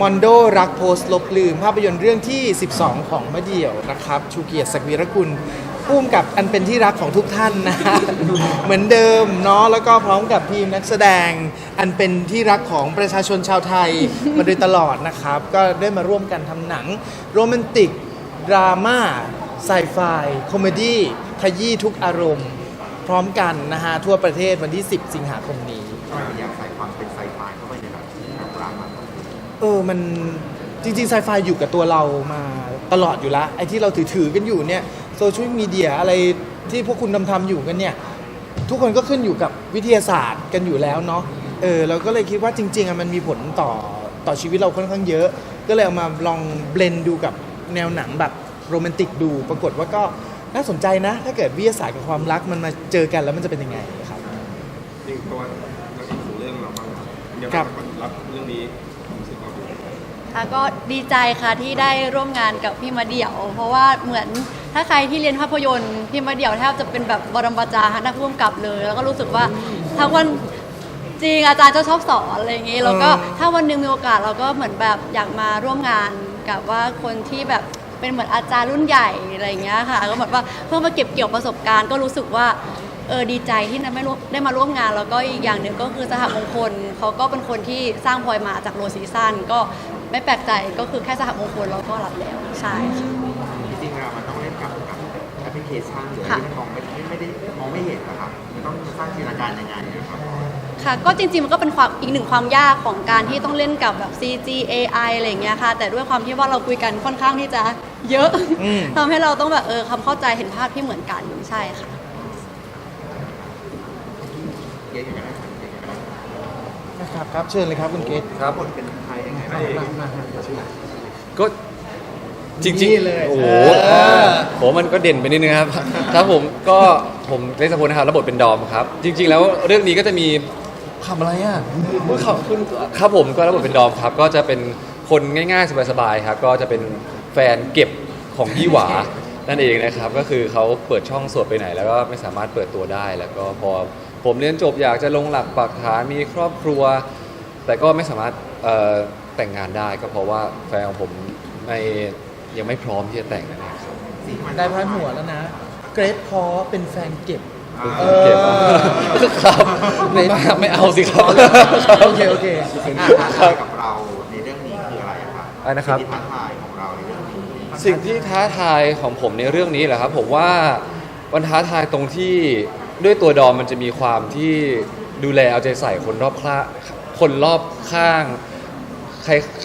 มอนโดรักโพสลบลืม ภาพยนตร์เรื่องที่ 12 ของมะเดี่ยวนะครับชูเกียรติศักดิ์วีรกุลพุ่มกับอันเป็นที่รักของทุกท่านนะเหมือนเดิมเนาะแล้วก็พร้อมกับทีมนักแสดง อันเป็นที่รักของประชาชนชาวไทยมาโดยตลอดนะครับ ก็ได้มาร่วมกันทำหนังโรแมนติก ดราม่าไซไฟคอมเมดี้ขยี้ทุกอารมณ์ พร้อมกันนะฮะทั่วประเทศวันที่ 10 สิงหาคมนี้อยากใส่ความเป็นไซ เออมันจริงๆไซไฟอยู่กับตัวเรามาตลอดอยู่แล้วไอ้ที่เราถือๆกันอยู่เนี่ยโซเชียลมีเดียอะไรที่พวกคุณทำทำๆอยู่กันเนี่ย ทุกคนก็ขึ้นอยู่กับวิทยาศาสตร์กันอยู่แล้วเนาะเออเราก็เลยคิดว่าจริงๆอะมันมีผลต่อต่อชีวิตเราค่อนข้างเยอะ ก็เลยเอามาลองเบลนดูกับแนวหนังแบบโรแมนติกดู ปรากฏว่าก็น่าสนใจนะ ถ้าเกิดวิทยาศาสตร์กับความรักมันมาเจอกันแล้วมันจะเป็นยังไงครับจริงตัวเราเองของเรื่องเราบ้างครับเดี๋ยวครับรับเรื่องนี้รู้สึกว่า ค่ะก็ดีใจค่ะที่ได้ร่วมงานกับพี่มาเดี่ยว เพราะว่าเหมือนถ้าใครที่เรียนภาพยนตร์พี่มาเดี่ยวแทบจะเป็นแบบบรมจารย์นักร่วมกับเลย แล้วก็รู้สึกว่าทั้งวันจริงอาจารย์จะชอบสอนอะไรอย่างงี้แล้วก็เออถ้าวันหนึงมีโอกาสเราก็เหมือนแบบอยากมาร่วมงานกับว่าคนที่แบบเป็นเหมือนอาจารย์รุ่นใหญ่อะไรอย่างเงี้ยค่ะก็เหมือนว่าเพื่อมาเก็บเกี่ยวประสบการณ์ก็รู้สึกว่า เออดีใจที่ได้มาร่วมได้มาร่วมงาน แล้วก็อีกอย่างหนึ่งก็คือสหมงคลเขาก็เป็นคนที่สร้างพลอยมาจากโรซีซันก็ไม่แปลกใจก็คือแค่สหมงคลเราก็รับแล้วใช่ค่ะ จริงๆแล้วมันต้องเล่นกับกับแอปพลิเคชันหรืออะไรที่มันมองไม่ไม่ได้มองไม่เห็นนะครับมันต้องสร้างจินตนาการยังไงนะครับ ค่ะก็จริงๆ มันก็เป็นความอีกหนึ่งความยากของการที่ต้องเล่นกับแบบ CG AI อะไรอย่างเงี้ยค่ะ แต่ด้วยความที่ว่าเราคุยกันค่อนข้างที่จะเยอะอืม ทำให้เราต้องแบบเออความเข้าใจเห็นภาพที่เหมือนกันใช่ค่ะ เยอะอย่างไรครับเยอะอย่างไรนะครับครับเชิญเลยครับคุณเกตครับบทเป็นใครยังไงบ้างมามามาก็จริงนี่เลยโอ้โหเออโหมันก็เด่นไปนิดนึงครับครับผมก็ผมเลสพลนะครับรับบทเป็นดอมครับ จริง ๆ แล้วเรื่องนี้ก็จะมีทำอะไรอะอุ๊ยขอบคุณครับผมก็รับบทเป็นดอมครับ ก็จะเป็นคนง่ายๆสบายๆครับก็จะเป็นแฟนเก็บของยี่หวานั่นเองนะครับ ก็คือเขาเปิดช่องโสดไปไหน แล้วก็ไม่สามารถเปิดตัวได้แล้วก็พอ ผมเรียนจบอยากจะลงหลักปักฐานมีครอบครัว แต่ก็ไม่สามารถเอ่อแต่งงานได้ก็เพราะว่าแฟนของผมไม่ยังไม่พร้อมที่จะแต่งนั่นเองครับสีมันได้พันหัวแล้วนะ เกรดพอเป็นแฟนเก็บอ่าเออเก็บครับไม่ไม่เอาสิครับโอเคโอเคสิ่งอะที่ท้าทายกับเราในเรื่องนี้คืออะไรอะครับอะไรนะครับสิ่งที่ท้าทายของเราในเรื่องนี้สิ่งที่ท้าทายของผมในเรื่องนี้แหละครับ ผมว่ามันท้าทายตรงที่ ด้วยตัวดอมมันจะมีความที่ดูแลเอาใจใส่คนรอบข้างคนรอบข้าง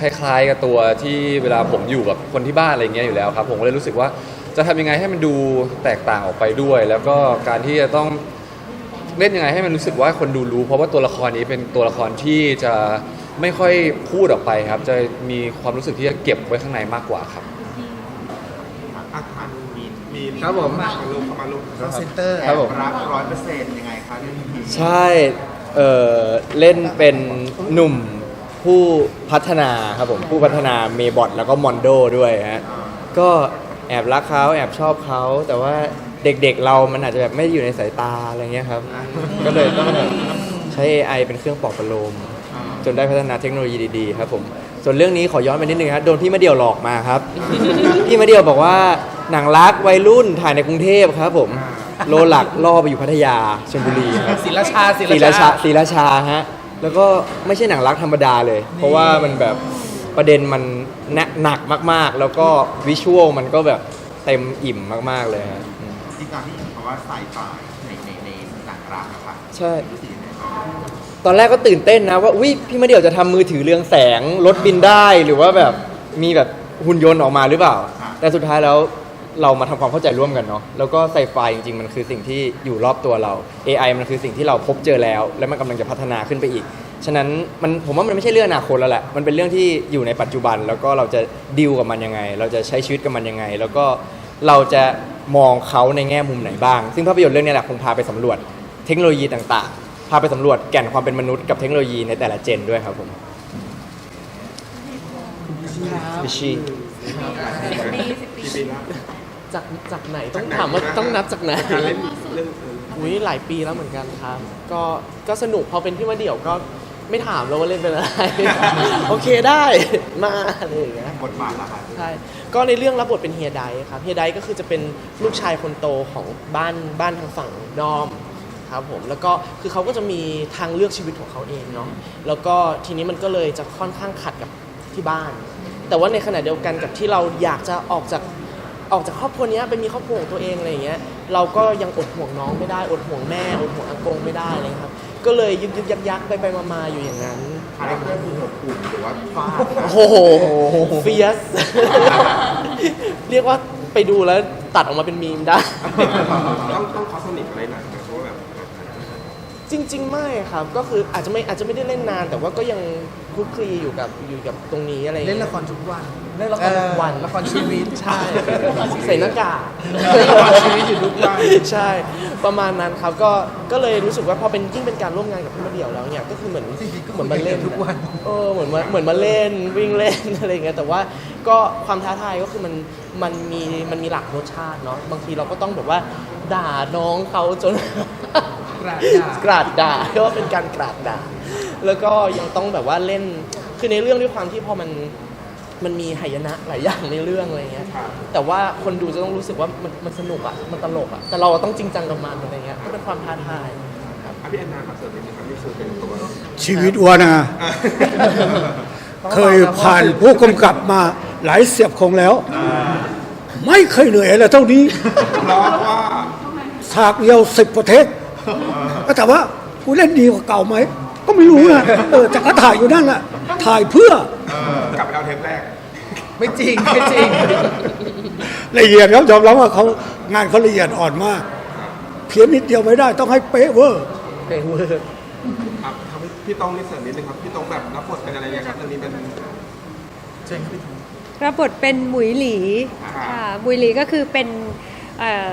คล้ายๆกับตัวที่เวลาผมอยู่กับคนที่บ้านอะไรเงี้ยอยู่แล้วครับ ผมก็เลยรู้สึกว่าจะทำยังไงให้มันดูแตกต่างออกไปด้วย แล้วก็การที่จะต้องเล่นยังไงให้มันรู้สึกว่าคนดูรู้ เพราะว่าตัวละครนี้เป็นตัวละครที่จะไม่ค่อยพูดออกไปครับ จะมีความรู้สึกที่จะเก็บไว้ข้างในมากกว่าครับ มีมีครับผม มาลูกเข้ามาลูกคอนเซนเตอร์ครับผม รักร้อยเปอร์เซ็นต์ยังไงคะเรื่องนี้ใช่เอ่อเล่นเป็นหนุ่มผู้พัฒนาครับผมผู้พัฒนาเมบอทแล้วก็มอนโดด้วยฮะ ก็แอบรักเขาแอบชอบเขาแต่ว่าเด็กๆเรามันอาจจะแบบไม่อยู่ในสายตาอะไรเงี้ยครับ ก็เลยต้องแบบใช้ AI เป็นเครื่องปลอบประโลมจนได้พัฒนาเทคโนโลยีดีๆครับผม ส่วนเรื่องนี้ขอย้อนไปนิดนึงครับโดนพี่มาเดียวหลอกมาครับ พี่มาเดียวบอกว่า หนังรักวัยรุ่นถ่ายในกรุงเทพครับผม โลหลักล่อไปอยู่พัทยาชลบุรีครับศิลาชาศิศรีราชาศรีราชาฮะแล้วก็ไม่ใช่หนังรักธรรมดาเลย เพราะว่ามันแบบประเด็นมันหนักหนักมากๆ แล้วก็วิชวลมันก็แบบเต็มอิ่มมากๆเลยฮะอืมที่การที่คำว่าไซไฟในในในหนังรักอะค่ะใช่ รู้สึกยังไงบ้างตอนแรกก็ตื่นเต้นนะว่าอุ้ยพี่มาเดี่ยวจะทำมือถือเรืองแสงรถบินได้หรือว่าแบบมีแบบหุ่นยนต์ออกมาหรือเปล่า แต่สุดท้ายแล้ว เรามาทำความเข้าใจร่วมกันเนาะแล้วก็ไซไฟจริงๆ มันคือสิ่งที่อยู่รอบตัวเรา AI มันคือสิ่งที่เราพบเจอแล้ว และมันกำลังจะพัฒนาขึ้นไปอีก ฉะนั้นมันผมว่ามันไม่ใช่เรื่องอนาคตแล้วแหละมันเป็นเรื่องที่อยู่ในปัจจุบัน แล้วก็เราจะดิวกับมันยังไง เราจะใช้ชีวิตกับมันยังไง แล้วก็เราจะมองเขาในแง่มุมไหนบ้าง ซึ่งภาพยนตร์เรื่องนี้แหละคงพาไปสำรวจเทคโนโลยีต่างๆ พาไปสำรวจแก่นความเป็นมนุษย์กับเทคโนโลยีในแต่ละเจนด้วยครับผมพิชชี่กี่ปีแล้ว จากจากไหนต้องถามว่าต้องนับจากไหน การเล่นเรื่องเอออุ้ยหลายปีแล้วเหมือนกันครับ ก็ก็สนุกพอเป็นพี่มาเดี่ยวก็ไม่ถามแล้วว่าเล่นเป็นอะไร โอเคได้มาอะไรอย่างเงี้ยบทบาทละครับใช่ก็ในเรื่องรับบทเป็นเฮียไดครับเฮียไดก็คือจะเป็นลูกชายคนโตของบ้านบ้านทางฝั่งดอมครับผมแล้วก็คือเขาก็จะมีทางเลือกชีวิตของเขาเองเนาะแล้วก็ทีนี้มันก็เลยจะค่อนข้างขัดกับที่บ้าน แต่ว่าในขณะเดียวกันกับที่เราอยากจะออกจาก ออกจากครอบครัวเนี้ยไปมีครอบครัวของตัวเองอะไรอย่างเงี้ยเราก็ยังอดห่วงน้องไม่ได้อดห่วงแม่อดห่วงอากงไม่ได้อะไรเลยครับ ก็เลยยึกยึกยักยักไปไปมามาอยู่อย่างนั้นคาแรคเตอร์คืออบอุ่นหรือว่าฟาดโอ้โหเฟียสเรียกว่าไปดูแล้วตัดออกมาเป็นมีมได้ ต้องต้องคอสนิกอะไรหน่อยไหมเพราะว่าแบบจริง ๆ ไม่ครับก็คืออาจจะไม่อาจจะไม่ได้เล่นนาน แต่ว่าก็ยังคลุกคลีอยู่กับอยู่กับตรงนี้อะไรอย่างเล่นเงี้ยละครทุกวัน เล่นละครทุกวันเออละครชีวิต ใช่ ใส่หน้ากากชีวิตอยู่ทุกวันใช่ ประมาณนั้นครับ ก็ ก็เลยรู้สึกว่าพอเป็นยิ่งเป็นการร่วมงานกับพี่มาเดี่ยวแล้วเนี่ย ก็คือเหมือนจริงๆก็เหมือนมาเล่นคุยกันทุกวัน เออ เหมือนมาเหมือนมาเล่นวิ่งเล่นอะไรอย่างเงี้ย แต่ว่าก็ความท้าทายก็คือมัน มันมี มันมีหลากรสชาติเนาะ บางทีเราก็ต้องแบบว่า ด่าน้องเขาจนกราดด่ากราดด่าเรียกว่าเป็นการกราดด่า แล้วก็ยังต้องแบบว่าเล่น คือในเรื่องด้วยความที่พอมัน มันมีหายนะหลายอย่างในเรื่องอะไรเงี้ย แต่ว่าคนดูจะต้องรู้สึกว่ามันมันสนุกอะ มันตลกอะ แต่เราต้องจริงจังกับมันอะไรเงี้ย ก็เป็นความท้าทายอะพี่แอนนามาเสริมนิดนึงครับนี่คือเป็นตัวชีวิตอัวนะเคยผ่านผู้กำกับมาหลายเสียบคงแล้ว ไม่เคยเหนื่อยอะไรเท่านี้เพราะว่าฉากเดียวสิบประเทศก็แต่ว่ากูเล่นดีกว่าเก่าไหม ก็ไม่รู้นะเออแต่ก็ถ่ายอยู่นั่นแหละถ่ายเพื่อ เออกลับไปเอาเทปแรก ไม่จริงไม่จริง ละเอียดครับยอมรับว่าเขางานเขาละเอียดอ่อนมาก เพี้ยนนิดเดียวไม่ได้ ต้องให้เป๊ะเวอร์เพลงเวอร์ครับครับพี่ต้องนี่เสริมนิดนึงครับพี่ต้องแบบรับบทเป็นอะไรเนี่ยครับตอนนี้เป็นรับบทเป็นหมุยหลีค่ะค่ะหมุยหลีก็คือเป็นเอ่อ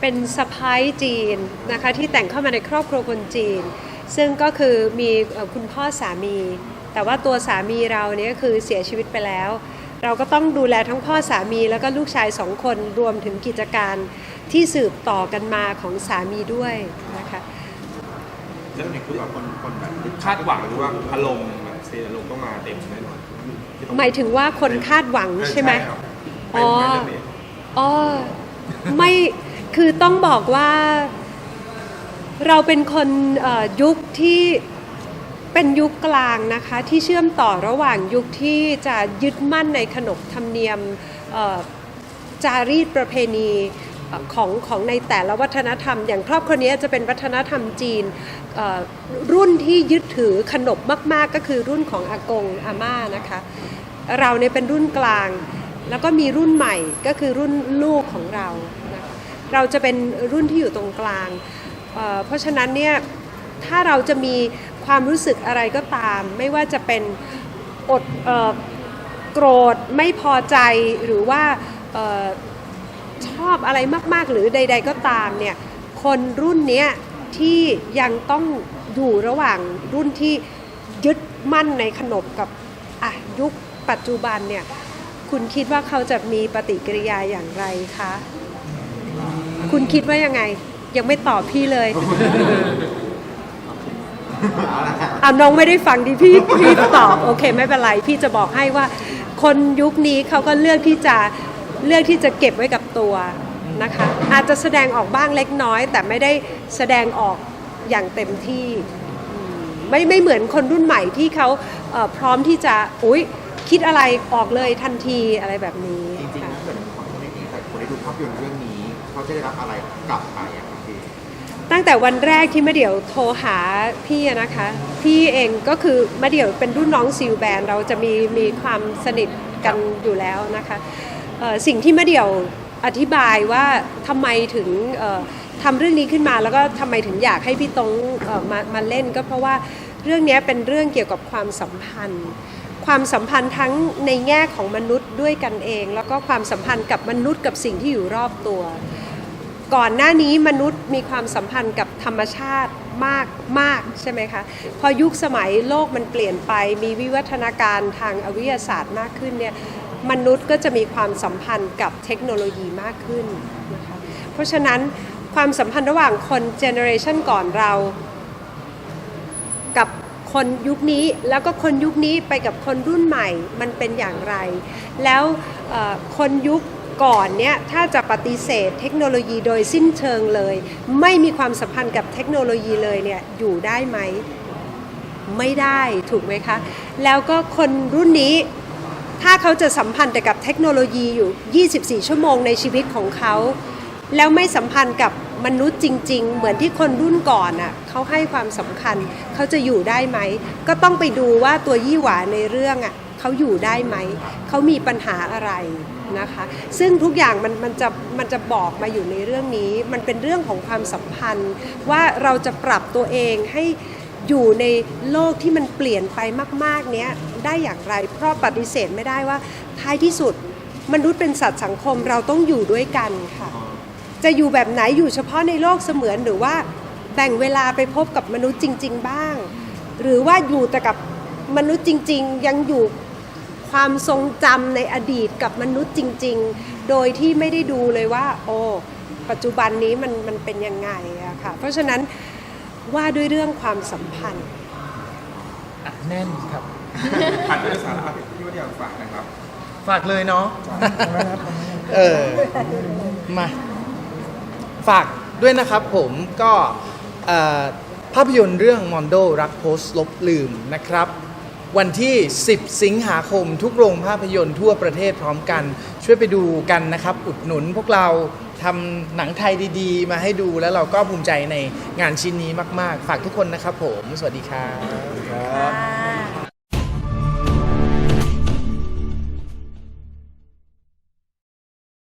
เป็นสะพ้ายจีนนะคะที่แต่งเข้ามาในครอบครัวคนจีน ซึ่งก็คือมีเอ่อคุณพ่อสามี แต่ว่าตัวสามีเราเนี่ยก็คือเสียชีวิตไปแล้ว เราก็ต้องดูแลทั้งพ่อสามีแล้วก็ลูกชายสองคนรวมถึงกิจการที่สืบต่อกันมาของสามีด้วยนะคะเรื่องนี้คือแบบคนคนแบบคาดหวังหรือว่าอารมณ์แบบเซนอารมณ์ต้องมาเต็มแน่นอนพี่ต้องหมายถึงว่าคนคาดหวังใช่ไหมครับอ๋อเป็นไหมเรื่องนี้อ๋อไม่คือต้องบอกว่าเราเป็นคนเอ่อยุคที่ เป็นยุคกลางนะคะที่เชื่อมต่อระหว่างยุคที่จะยึดมั่นในขนบธรรมเนียมจารีตประเพณีของของในแต่ละวัฒนธรรม อย่างครอบครัวนี้จะเป็นวัฒนธรรมจีนรุ่นที่ยึดถือขนบมาก ๆ ก็คือรุ่นของอากงอาม่านะคะเราเนี่ยเป็นรุ่นกลาง แล้วก็มีรุ่นใหม่ก็คือรุ่นลูกของเรานะคะเราจะเป็นรุ่นที่อยู่ตรงกลางเเพราะฉะนั้นเนี่ยถ้าเราจะมี ความรู้สึกอะไรก็ตาม ไม่ว่าจะเป็นอดออโกรธไม่พอใจหรือว่าออชอบอะไรมาก ๆ หรือใด ๆ ก็ตามเนี่ยคนรุ่นนี้ที่ยังต้องอยู่ระหว่างรุ่นที่ยึดมั่นในขนบกับอะยุคปัจจุบันเนี่ยคุณคิดว่าเขาจะมีปฏิกิริยาอย่างไรคะ คุณคิดว่ายังไง ยังไม่ตอบพี่เลย เอาน้องไม่ได้ฟังดิพี่พี่ตอบโอเคไม่เป็นไรพี่จะบอกให้ว่า คนยุคนี้เขาก็เลือกที่จะเลือกที่จะเก็บไว้กับตัวนะคะ อาจจะแสดงออกบ้างเล็กน้อย แต่ไม่ได้แสดงออกอย่างเต็มที่อืมไม่ไม่เหมือนคนรุ่นใหม่ที่เขาเอ่อพร้อมที่จะอุ๊ยคิดอะไรออกเลยทันทีอะไรแบบนี้จริงๆค่ะถ้าเกิดคนไม่ดีแต่คนได้ดูภาพยนตร์เรื่องนี้ เขาจะได้รับอะไรกลับไปอะครับพี่ ตั้งแต่วันแรกที่มะเดี่ยวโทรหาพี่นะคะ พี่เองก็คือมะเดี่ยวเป็นรุ่นน้องซิลแบนเราจะมีมีความสนิทกันอยู่แล้วนะคะสิ่งที่มะเดี่ยวอธิบายว่าทำไมถึงเอ่อทำเรื่องนี้ขึ้นมาแล้วก็ทำไมถึงอยากให้พี่ตงมามาเล่น ก็เพราะว่าเรื่องนี้เป็นเรื่องเกี่ยวกับความสัมพันธ์ ความสัมพันธ์ทั้งในแง่ของมนุษย์ด้วยกันเอง แล้วก็ความสัมพันธ์กับมนุษย์กับสิ่งที่อยู่รอบตัว ก่อนหน้านี้มนุษย์มีความสัมพันธ์กับธรรมชาติมากมากใช่ไหมคะ พอยุคสมัยโลกมันเปลี่ยนไป มีวิวัฒนาการทางอวิทยาศาสตร์มากขึ้นเนี่ยมนุษย์ก็จะมีความสัมพันธ์กับเทคโนโลยีมากขึ้นนะคะเพราะฉะนั้นความสัมพันธ์ระหว่างคนเจเนอเรชันก่อนเรา กับคนยุคนี้แล้วก็คนยุคนี้ไปกับคนรุ่นใหม่มันเป็นอย่างไร แล้วคนยุค ก่อนเนี่ยถ้าจะปฏิเสธเทคโนโลยีโดยสิ้นเชิงเลย ไม่มีความสัมพันธ์กับเทคโนโลยีเลยเนี่ยอยู่ได้ไหมไม่ได้ถูกไหมคะ แล้วก็คนรุ่นนี้ถ้าเขาจะสัมพันธ์แต่กับเทคโนโลยีอยู่ 24 ชั่วโมงในชีวิตของเขา แล้วไม่สัมพันธ์กับมนุษย์จริง ๆ เหมือนที่คนรุ่นก่อนน่ะเขาให้ความสำคัญเขาจะอยู่ได้ไหม ก็ต้องไปดูว่าตัวยี่หวาในเรื่องอะ เขาอยู่ได้ไหม เขามีปัญหาอะไรนะคะ ซึ่งทุกอย่างมันมันจะมันจะบอกมาอยู่ในเรื่องนี้ มันเป็นเรื่องของความสัมพันธ์ ว่าเราจะปรับตัวเองให้อยู่ในโลกที่มันเปลี่ยนไปมาก ๆ เนี้ยได้อย่างไร เพราะปฏิเสธไม่ได้ว่าท้ายที่สุดมนุษย์เป็นสัตว์สังคมเราต้องอยู่ด้วยกันค่ะ จะอยู่แบบไหนอยู่เฉพาะในโลกเสมือนหรือว่าแบ่งเวลาไปพบกับมนุษย์จริง ๆ บ้าง หรือว่าอยู่แต่กับมนุษย์จริง ๆ ยังอยู่ ความทรงจำในอดีตกับมนุษย์จริง ๆ โดยที่ไม่ได้ดูเลยว่า โอ้ปัจจุบันนี้มันมันเป็นยังไงอะค่ะ เพราะฉะนั้นว่าด้วยเรื่องความสัมพันธ์ อัดแน่นครับ ผ่านไปด้วยสาระที่ว่าอยากฝากนะครับ ฝากเลยเนาะเออมา ฝากด้วยนะครับผมก็เอ่อภาพยนตร์เรื่องมอนโดรักโพสต์ลบลืมนะครับ วันที่ 10 สิงหาคมทุกโรงภาพยนตร์ทั่วประเทศพร้อมกัน ช่วยไปดูกันนะครับ อุดหนุนพวกเราทำหนังไทยดีๆ มาให้ดูแล้วเราก็ภูมิใจในงานชิ้นนี้มาก ๆ ฝากทุกคนนะครับผม สวัสดีครับค่ะ